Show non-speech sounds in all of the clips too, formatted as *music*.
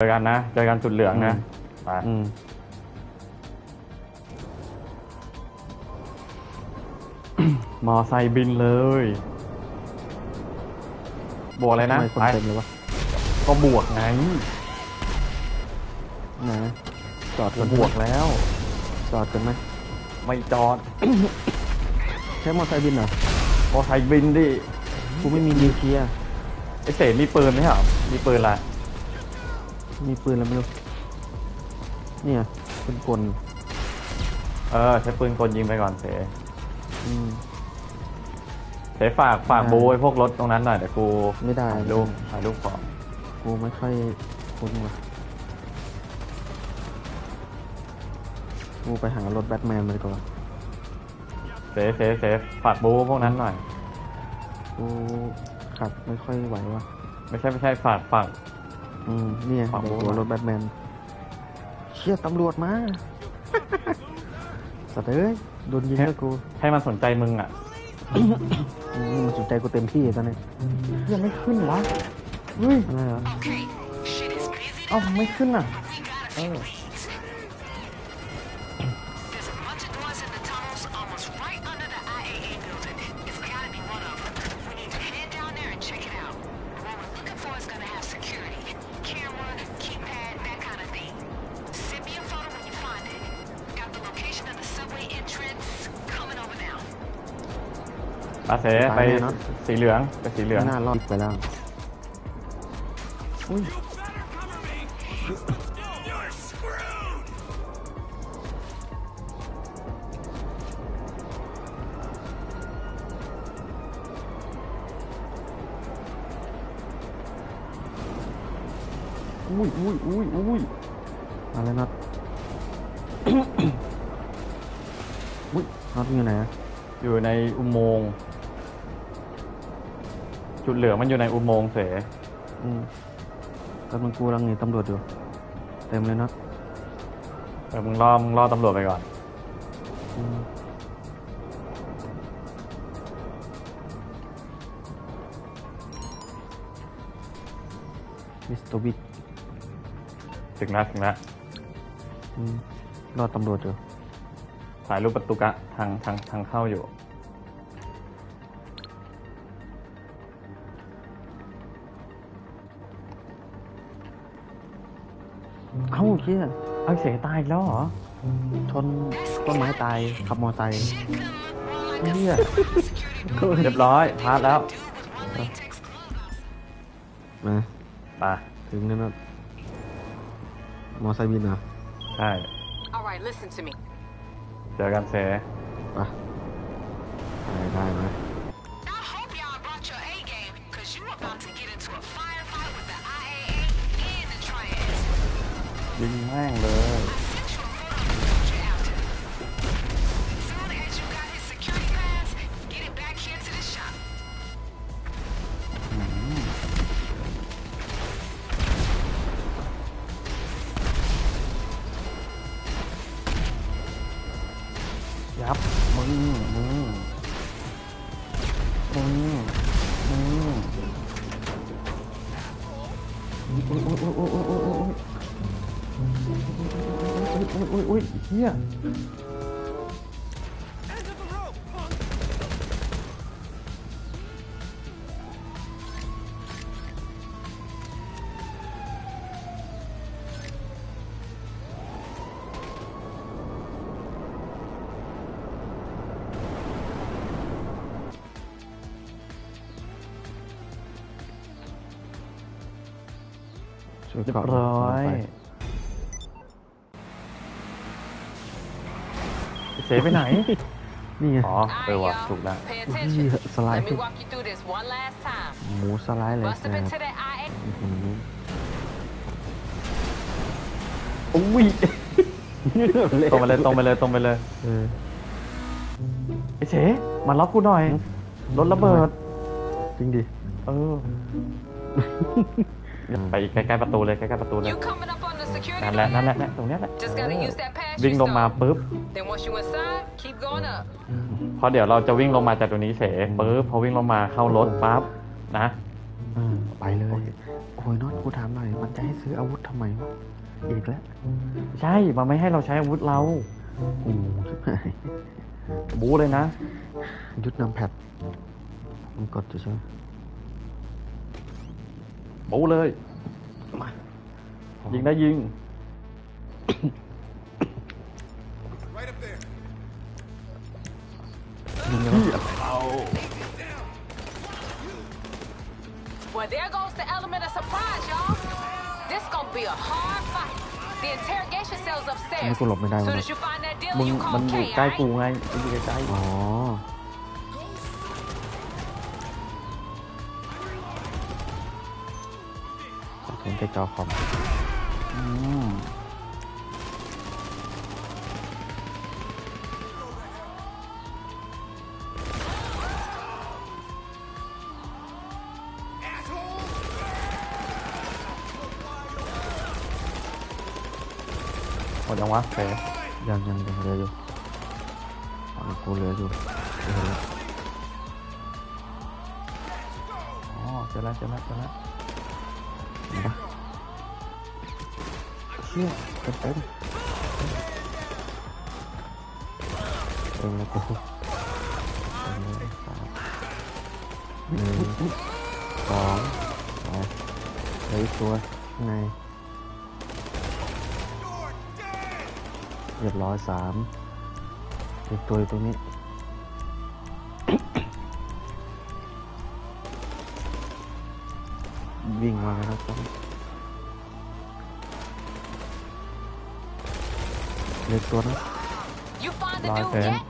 เจอกันนะ เจอกันจุดเหลืองนะไปอืมมอไซค์บินเลย บวกอะไรนะทำไมคนไปเต็มเลยวะก็บวกไงนะจอดก็กันบวกแล้ว จอดกันไหม ไม่จอด ใช้มอเตอร์ไซค์บินเหรอ มอไซค์บินดิ กูไม่มีนิวเคลียร์ไอเสมีปืนไหมครับ มีปืนอะไร มีปืนแล้วไม่รู้ เนี่ยเป็นกลเออใช้ปืนกลยิงไปก่อนเสอืม เสฝากฝากได้ บูไอ้พวกรถตรงนั้นหน่อยเดี๋ยวกูไม่ได้ถ่ายรูปถ่ายรูปขอกูไม่ค่อยคุ้นว่ะกูไปหารถแบทแมนมาดีกว่าเสเสเสฝากบูพวกนั้นหน่อย กูขับไม่ค่อยไหวว่ะไม่ใช่ไม่ใช่ฝากฝาก อืมเนี่ยขอบคุณเดี๋ยวกูเอารถแบทแมนเชี่ยตำรวจมา สัตว์เอ้ยโดนยิงแล้วกูให้มันสนใจมึงอะ อืมมันสนใจกูเต็มที่ตอนนี้ยังไม่ขึ้นวะเฮ้ยอะไรเหรอ Okay, shit is busy. เอ้าไม่ขึ้นอะ We got a few อาเสไปสีเหลืองไปสีเหลืองไม่น่ารอดไปแล้วอุ้ยอุ้ยอุ้ยอุ้ยอุ้ยอะไรน็อต อุ้ยน็อตอยู่ไหนอะอยู่ในอุโมงค์ จุดเหลืองมันอยู่ในอุโมงค์เสอืมกำลังกูกำลังหนีตำรวจอยู่ เต็มเลยน็อตเออมึงรอมึงรอตำรวจไปก่อน อืมมิสเตอร์วิกถึงแล้วถึงแล้วอืมรอดตำรวจอยู่ ถ่ายรูปประตูกะทางทางทางเข้าอยู่ เอ้าเชี่ยเอ้ยเสตายอีกแล้วเหรอ ชนต้นไม้ตาย ขับมอไซค์เฮียเรียบร้อยพาร์ทแล้ว มาไปถึงแล้วน็อตมอไซค์บินเหรอใช่ All right, listen to me. เจอกันเส ไปได้ได้ไหม ยิงแม่งเลยยับมึงมึงมึงมึงโอ้โอ้โอ้โอ้โอ้ อุ้ยอุ้ยอุ้ยเฮียช่วยเรียบเกาะร้อย เสไปไหน นี่ไงอ๋อเออว่ะถูกแล้ว Pay attention. Let me walk you through this one last time. หมูสไลด์เลย Bust แต่ up into the IA. อื้อหืออุ้ยตรงไปเลยตรงไปเลยตรงไปเลยเออ ไอ้เสมารับกูหน่อย รถระเบิด จริงดิ เออ ไปอีกใกล้ๆประตูเลยใกล้ๆประตูเลย You coming นั่นแหละนั่นแหละนั่นตรงเนี้ยแหละ Just gotta use that pass วิ่งลงมาปุ๊บ Then once you inside, keep going up. พอเดี๋ยวเราจะวิ่งลงมาจากตรงนี้เสปุ๊บพอวิ่งลงมาเข้ารถปั๊บนะอ่าไปเลยโอ้โหอ้ยน็อตกูถามหน่อยมันจะให้ซื้ออาวุธทำไมวะอีกแล้วใช่มันไม่ให้เราใช้อาวุธเราโอ้โหชิบหายบูเลยนะ ยุดนำแพดมันกดจะใช่ไหมบูเลยมา ยิงได้ยิง Right up there. ยิงกันวะ Well, there goes the element of surprise, y'all. This gonna be a hard fight. The interrogation cell's ทำไม upstairs. กูหลบไม่ได้วะ Soon เนี่ย as you find that มึ dealer, ง you มัน call อยู่ K, ใกล้กู alright? ไงมันอยู่ใกล้ๆอ๋อเห็นแต่จอคอมอืมหมดยังวะเฟยังยังยังเหลืออยู่ฝั่งกูเหลืออ ยู่กูเห็นแล้วอ๋อเจอแล้วเจอแล้วเจอแล้ว เห็นปะเชี่ยเต็มเต็มเต็มแล้วกูเต็มเลยสามหนึ่งสองไปเหลืออีกตัวข้างในเรียบร้อยสามอีกตัวตรงนี้วิ่งมาแล้วครับ เล็กตัวนะ You find the Right dude there. yet?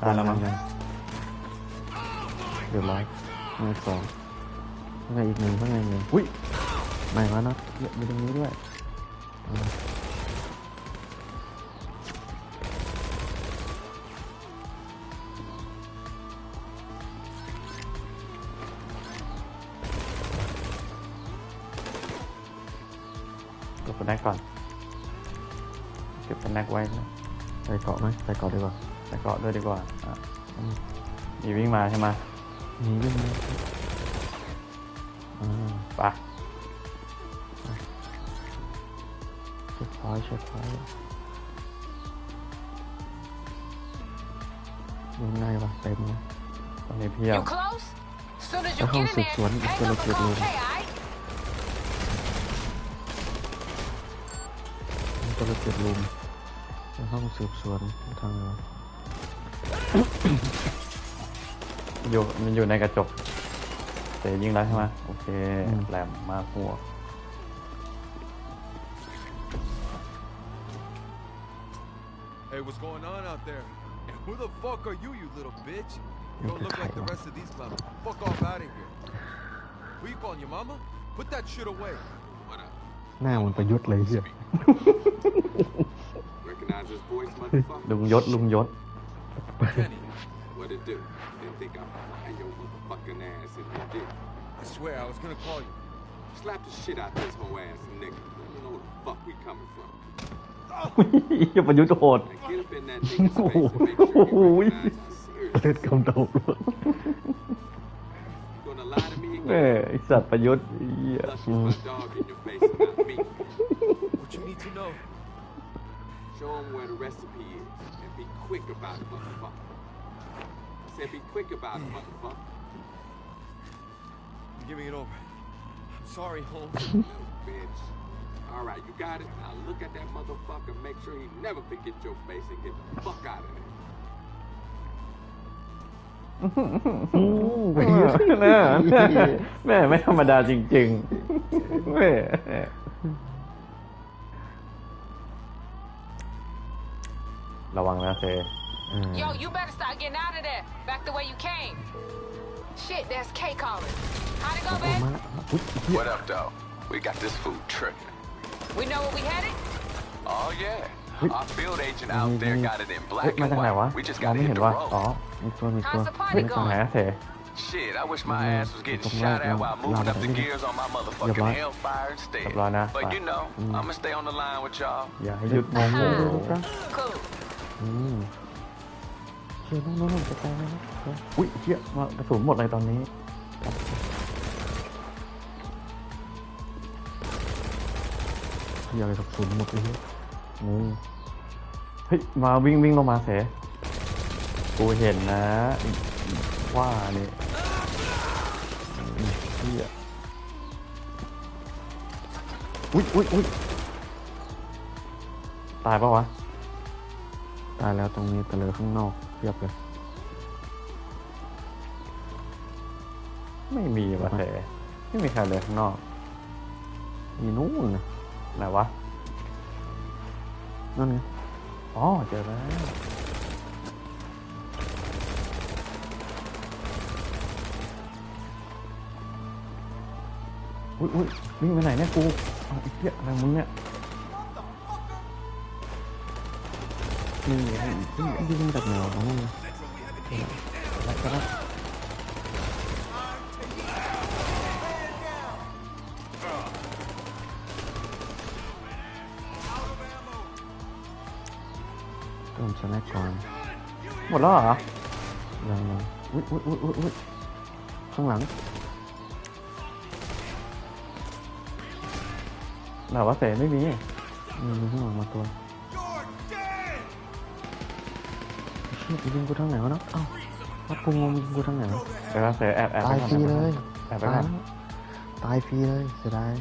ได้แล้วมั้งยังเรียบร้อยหนึ่งสองข้างในอีกหนึ่งข้างในอีกหนึ่งอุ้ยไม่แล้วนะมีตรงนี้ด้วยอ่า嗯เก็บเป็นแนกก่อน เก็บเป็นแนกไว้นะใส่เกาะไหมใส่เกาะดีกว่าใส่เกาะด้วยดีกว่าอะมีวิ่งมาใช่ไหมมีวิ่งไหมอ่าไปเช็คพอยต์เช็คพอยต์ยังไงวะเต็มเลยตอนนี้เพียบ You close? Soon as you Cái get không in sụt there, xuống, hang cái up nó and trượt call luôn. K, alright? มันก็เลยเกิดลุมใน ห้องสืบสวนทางเราอยู่มันอยู่ในกระจกเตะยิงแล้วใช่ไหมโอเคแหลมมากหัว Hey, what's going on out there? And who the fuck are you, you little bitch? You don't look like the rest of these clowns. Fuck off out of here. Who you calling your mama? Put that shit away. What up? หน้ามันประยุทธ์เลยเฮีย ลุงยศลุงยศ Kenny, What it do? Didn't think I'd find your motherfucking ass in here, did you? I swear I was gonna call you. Slap the shit out this whole ass nigga. Let me know where the fuck we coming from. อย่าประยุทธ์โหด And get up in that nigga's face and make sure he recognize how serious เล่นคำตอบเลย you gonna lie to me เอ้ย again? ไอสัตว์ประยุทธ์ไอ้เหี้ย Show him where the recipe is and be quick about it, motherfucker. I said be quick about it, motherfucker. I'm giving it over. I'm sorry, Holmes. *laughs* Little bitch. All right, you got it. Now look at that motherfucker. Make sure he never forget your face and get the fuck out of there. *laughs* ประยุทธ์นะแม่ไม่ธรรมดาจริงๆแม่ *laughs* ระวังนะเซ อ่า Yo, you better start getting out of there. Back the way you came. Shit, that's K calling. How'd it go, ออก babe? มาอุ๊ยเฮีย What up, though? We got this food tripping. We know where we headed? Oh, yeah. Our field agent Mm, out there mm. got it in เฮ้ย black มา and จากไหนวะ white. We just มอง got ไม่ to เห็ hit น the ว่า road. อ๋อมีตัวมีตัว How's the เฮ้ย party ตรงไหน going? อะเซ Shit, I wish my Mm, ass was getting it's shot right at now. while moving up the Lava. gears on my motherfucking You're right. hellfire instead. You're right now. But you Right. know, Mm. I'ma stay on the line with y'all. อย่าให้หยุดโมโห ดูดูกัน *laughs* Cool. อืมเชื่อน้องน้องจะตายแล้วนะอุ้ยเฮียมากระสุนหมดเลยตอนนี้ที่อะไรกับสุนหมดเลยงงเฮ้ยมาวิ่งวิ่งลงมาเสกูเห็นนะ ว่านี่เฮียอุ้ยอุ้ยอุ้ยตายปะวะายแล้วตรงนี้ต่เลอข้างนอกเทียบเลย ไม่มีวะเสไม่มีใครเลยข้างนอก มีนู่นนะไหนวะ นั่นไง อ๋อ เจอแล้วอุ้ยอุ้ยวิ่งไปไหนเนี่ยกูเอาไอ้เหี้ยอะไรมึงเนี่ย นี่วิ่งมาจากไหนวะนู่นะไรกันนะเติมสแน็คก่อนหมดแล้วเหรอยังยังอุ้ยอุ้ยอุ้ยอุ้ยอุ้ยข้างหลังไหนวะเสไม่มีมีมีข้างหลังมาตัว เชี่ยยิงกูทางไหนวะเนาะเอ้าวัดกูงงยิงกูทางไหนวะเดี๋ยวนะเสแอบแอบตายไปฟรีก่อนเลยแอบไปตายก่อนแล้วตายฟรีเลยเสียดาย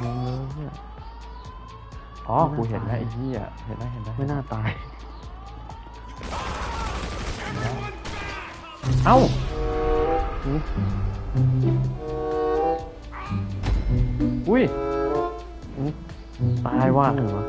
งงเลยเนี่ย อ๋อไม่น่ากูเห็นแล้วตายไอ้เหี้ยเห็นแล้วเห็นแล้วไม่น่าตาย เอ้าอุ้ย ตายว่ะข้างไหนวะ